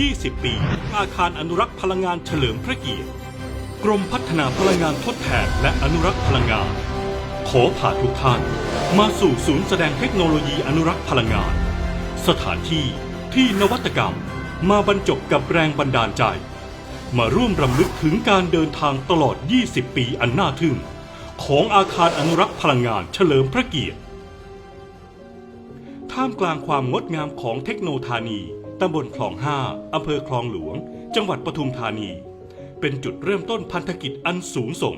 20 ปี อาคารอนุรักษ์พลังงานเฉลิมพระเกียรติ กรมพัฒนาพลังงานทดแทนและอนุรักษ์พลังงาน ขอพาทุกท่านมาสู่ศูนย์แสดงเทคโนโลยีอนุรักษ์พลังงาน สถานที่ที่นวัตกรรมมาบรรจบกับแรงบันดาลใจ มาร่วมรำลึกถึงการเดินทางตลอด 20 ปีอันน่าทึ่ง ของอาคารอนุรักษ์พลังงานเฉลิมพระเกียรติ ท่ามกลางความงดงามของเทคโนธานี ตำบลคลองห้าอำเภอคลองหลวง จังหวัดปทุมธานี เป็นจุดเริ่มต้นพันธกิจอันสูงส่ง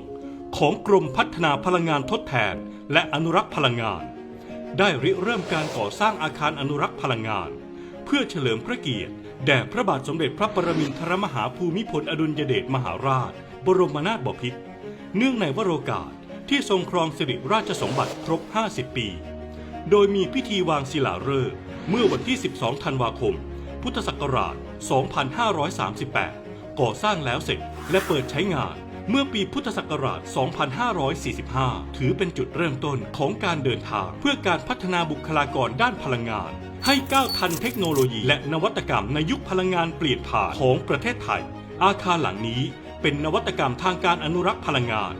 ของกรมพัฒนาพลังงานทดแทน และอนุรักษ์พลังงาน ได้ริเริ่มการก่อสร้างอาคารอนุรักษ์พลังงาน เพื่อเฉลิมพระเกียรติแด่พระบาทสมเด็จพระปรมินทรมหาภูมิพลอดุลยเดชมหาราช บรมนาถบพิตรเนื่องในวโรกาสที่ทรงครองสิริราชสมบัติครบ 50 ปี โดยมีพิธีวางศิลาฤกษ์เมื่อวันที่ 12 ธันวาคม พุทธศักราช 2538 ก่อสร้างแล้วเสร็จและเปิดใช้งานเมื่อปีพุทธศักราช 2545 ถือเป็นจุดเริ่มต้นของการเดินทางเพื่อการพัฒนาบุคลากรด้านพลังงาน ให้ก้าวทันเทคโนโลยีและนวัตกรรมในยุคพลังงานเปลี่ยนผ่านของประเทศไทย อาคารหลังนี้เป็นนวัตกรรมทางการอนุรักษ์พลังงาน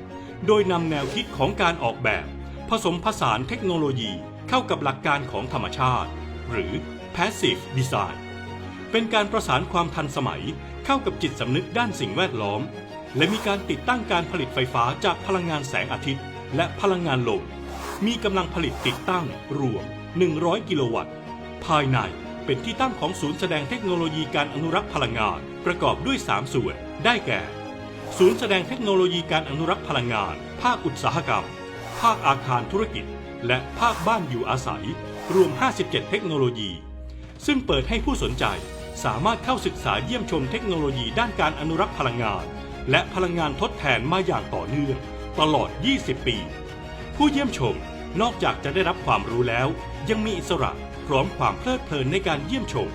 โดยนำแนวคิดของการออกแบบ ผสมผสานเทคโนโลยีเข้ากับหลักการของธรรมชาติ หรือ passive design เป็นการประสานความทันสมัยเข้ากับจิตสำนึกด้านสิ่งแวดล้อม และมีการติดตั้งการผลิตไฟฟ้าจากพลังงานแสงอาทิตย์ และพลังงานลม มีกำลังผลิตติดตั้งรวม 100 กิโลวัตต์ ภายในเป็นที่ตั้งของศูนย์แสดงเทคโนโลยีการอนุรักษ์พลังงาน ประกอบด้วย 3 ส่วน ได้แก่ ศูนย์แสดงเทคโนโลยีการอนุรักษ์พลังงาน ภาคอุตสาหกรรม ภาคอาคารธุรกิจ และภาคบ้านอยู่อาศัย รวม 57 เทคโนโลยี ซึ่งเปิดให้ผู้สนใจ สามารถเข้าศึกษาเยี่ยมชมเทคโนโลยีด้านการอนุรักษ์พลังงาน และพลังงานทดแทนมาอย่างต่อเนื่อง ตลอด 20 ปี ผู้เยี่ยมชมนอกจากจะได้รับความรู้แล้ว ยังมีอิสระพร้อมความเพลิดเพลินในการเยี่ยมชม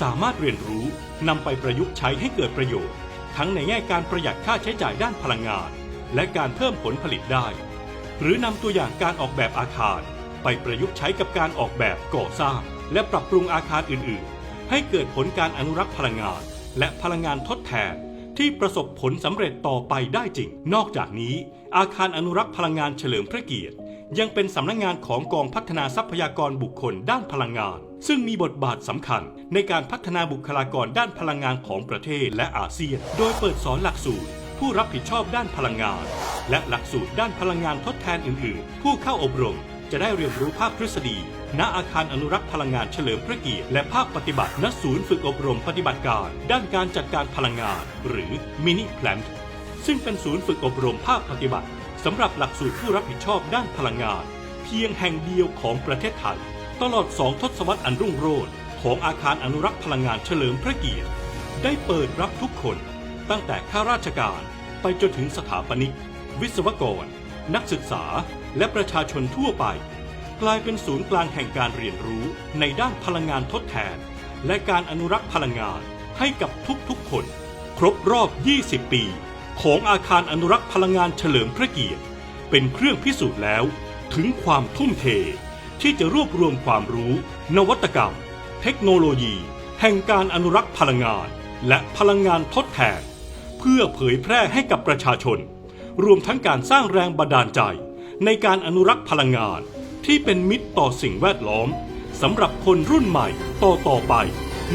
สามารถเรียนรู้นำไปประยุกต์ใช้ให้เกิดประโยชน์ ทั้งในแง่การประหยัดค่าใช้จ่ายด้านพลังงาน และการเพิ่มผลผลิตได้ หรือนำตัวอย่างการออกแบบอาคาร ไปประยุกต์ใช้กับการออกแบบก่อสร้าง และปรับปรุงอาคารอื่น ๆ ให้เกิดผลการอนุรักษ์พลังงาน และพลังงานทดแทนที่ประสบผลสำเร็จต่อไปได้จริง นอกจากนี้ อาคารอนุรักษ์พลังงานเฉลิมพระเกียรติ ยังเป็นสำนักงงานของกองพัฒนาทรัพยากรบุคคลด้านพลังงาน ซึ่งมีบทบาทสำคัญในการพัฒนาบุคลากรด้านพลังงานของประเทศและอาเซียน โดยเปิดสอนหลักสูตร ผู้รับผิดชอบด้านพลังงาน และหลักสูตรด้านพลังงานทดแทนอื่น ๆ ผู้เข้าอบรมจะได้เรียนรู้ภาคทฤษฎี ณอาคารอนุรักษ์พลังงานเฉลิมพระเกียรติและภาคปฏิบัติณศูนย์ฝึกอบรมปฏิบัติการ ด้านการจัดการพลังงาน หรือมินิแพลนซึ่งเป็นศูนย์ฝึกอบรมภาคปฏิบัติสำหรับหลักสูตรผู้รับผิดชอบด้านพลังงาน เพียงแห่งเดียวของประเทศไทย ตลอดสองทศวรรษอันรุ่งโรจน์ของอาคารอนุรักษ์พลังงานเฉลิมพระเกียรติ ได้เปิดรับทุกคน ตั้งแต่ข้าราชการไปจนถึงสถาปนิก วิศวกร นักศึกษาและประชาชนทั่วไป กลายเป็นศูนย์กลางแห่งการเรียนรู้ในด้านพลังงานทดแทน และการอนุรักษ์พลังงานให้กับทุกๆคน ครบรอบ 20 ปี ของอาคารอนุรักษ์พลังงานเฉลิมพระเกียรติ เป็นเครื่องพิสูจน์แล้ว ถึงความทุ่มเท ที่จะรวบรวมความรู้ นวัตกรรม เทคโนโลยี แห่งการอนุรักษ์พลังงาน และพลังงานทดแทน เพื่อเผยแพร่ให้กับประชาชน รวมทั้งการสร้างแรงบันดาลใจ ในการอนุรักษ์พลังงาน ที่เป็นมิตรต่อสิ่งแวดล้อมสำหรับคนรุ่นใหม่ต่อต่อไป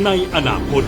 ในอนาคต